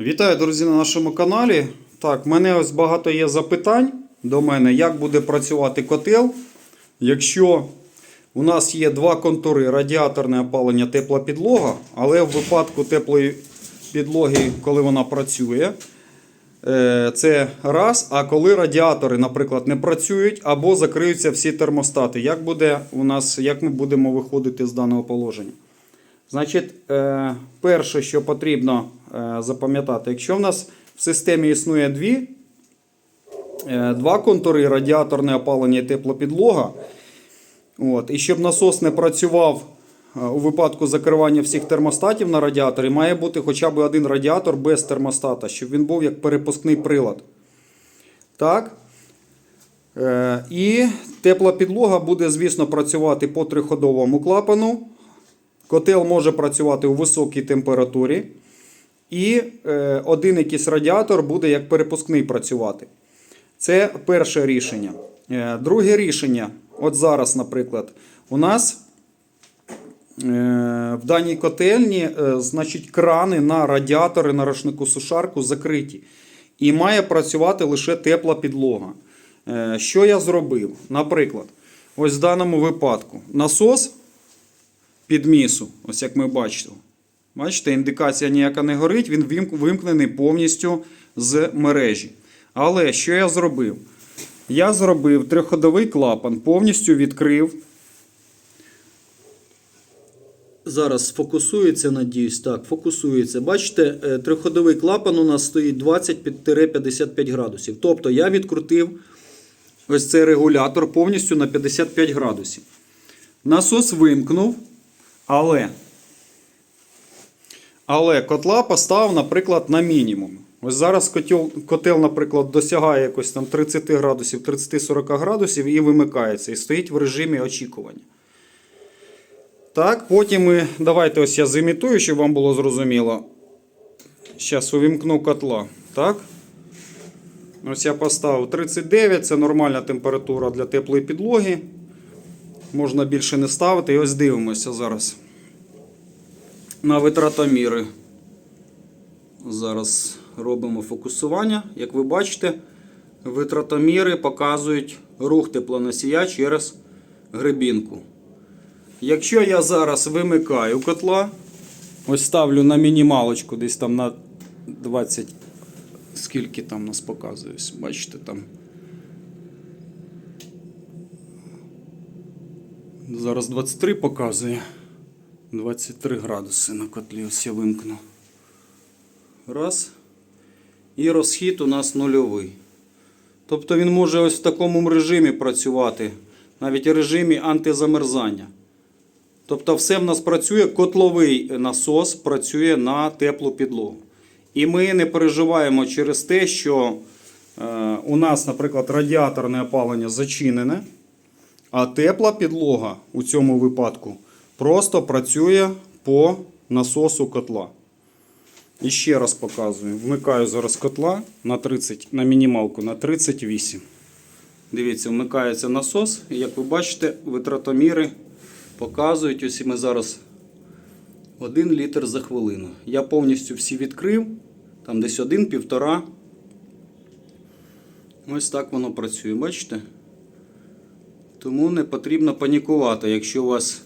Вітаю, друзі, на нашому каналі. Так, в мене ось багато є запитань до мене, як буде працювати котел, якщо у нас є два контури радіаторне опалення, тепла підлога, але в випадку теплої підлоги, коли вона працює, е, це раз. А коли радіатори, наприклад, не працюють або закриються всі термостати, як буде у нас, як ми будемо виходити з даного положення? Значить, е, перше, що потрібно запам'ятати, якщо в нас в системі існує дві, е, два контури радіаторне опалення і теплопідлога, от, і щоб насос не працював е, у випадку закривання всіх термостатів на радіаторі, має бути хоча б один радіатор без термостата, щоб він був як перепускний прилад. Так? Е, І тепла підлога буде, звісно, працювати по триходовому клапану. Котел може працювати у високій температурі. І е, один якийсь радіатор буде як перепускний працювати. Це перше рішення. Е, друге рішення, от зараз, наприклад, у нас е, в даній котельні значить, крани на радіатори на рушнику сушарку закриті. І має працювати лише тепла підлога. Що я зробив? Наприклад, ось в даному випадку насос підмісу, ось як ми бачимо. Бачите, індикація ніяка не горить, він вимкнений повністю з мережі. Але що я зробив? Я зробив триходовий клапан, повністю відкрив. Зараз фокусується, надіюсь, так, фокусується. Бачите, е, триходовий клапан у нас стоїть 20-55 градусів. Тобто я відкрутив ось цей регулятор повністю на 55 градусів. Насос вимкнув, але, але котла поставив, наприклад, на мінімум. Ось зараз котел, котел, наприклад, досягає якось там 30 градусів, 30-40 градусів і вимикається, і стоїть в режимі очікування. Так, потім ми, давайте ось я зімітую, щоб вам було зрозуміло. Зараз увімкну котла. Так. Ось я поставив 39, це нормальна температура для теплої підлоги. Можна більше не ставити. І ось дивимося зараз на витратоміри. Зараз робимо фокусування. Як ви бачите, витратоміри показують рух теплоносія через грибінку. Якщо я зараз вимикаю котла, ось ставлю на мінімалочку, десь там на 20, скільки там нас показуєсь, бачите там. Зараз 23 показує. 23 градуси на котлі. Ось я вимкну. Раз. І розхід у нас нульовий. Тобто він може ось в такому режимі працювати, навіть в режимі антизамерзання. Тобто все в нас працює, котловий насос працює на теплу підлогу. І ми не переживаємо через те, що е, у нас, наприклад, радіаторне опалення зачинене. А тепла підлога у цьому випадку просто працює по насосу котла. І ще раз показую. Вмикаю зараз котла на 30, на мінімалку на 38. Дивіться, вмикається насос. І як ви бачите, витратоміри показують. Ось і ми зараз 1 літр за хвилину. Я повністю всі відкрив. Там десь 1-1,5. Ось так воно працює. Бачите? Тому не потрібно панікувати, якщо у вас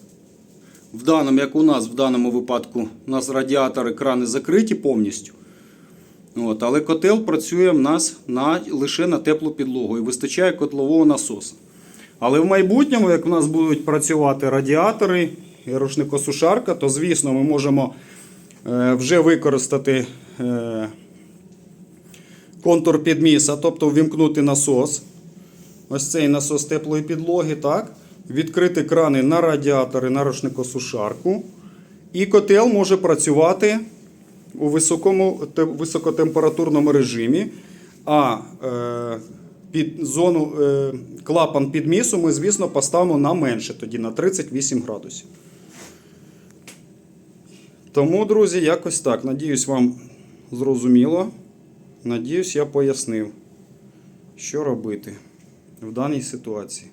в даному, як у нас в даному випадку, у нас радіатори крани закриті повністю. От, але котел працює в нас на, лише на теплу підлогу і вистачає котлового насосу. Але в майбутньому, як у нас будуть працювати радіатори і рушникосушарка, то звісно ми можемо е, вже використати е, контур підміса, тобто ввімкнути насос. Ось цей насос теплої підлоги, так? Відкрити крани на радіатори, на рушникосушарку. І котел може працювати у високому, високотемпературному режимі. А е, під зону е, клапан підмісу ми, звісно, поставимо на менше, тоді на 38 градусів. Тому, друзі, якось так. Надіюсь, вам зрозуміло. Надіюсь, я пояснив, що робити в даній ситуації.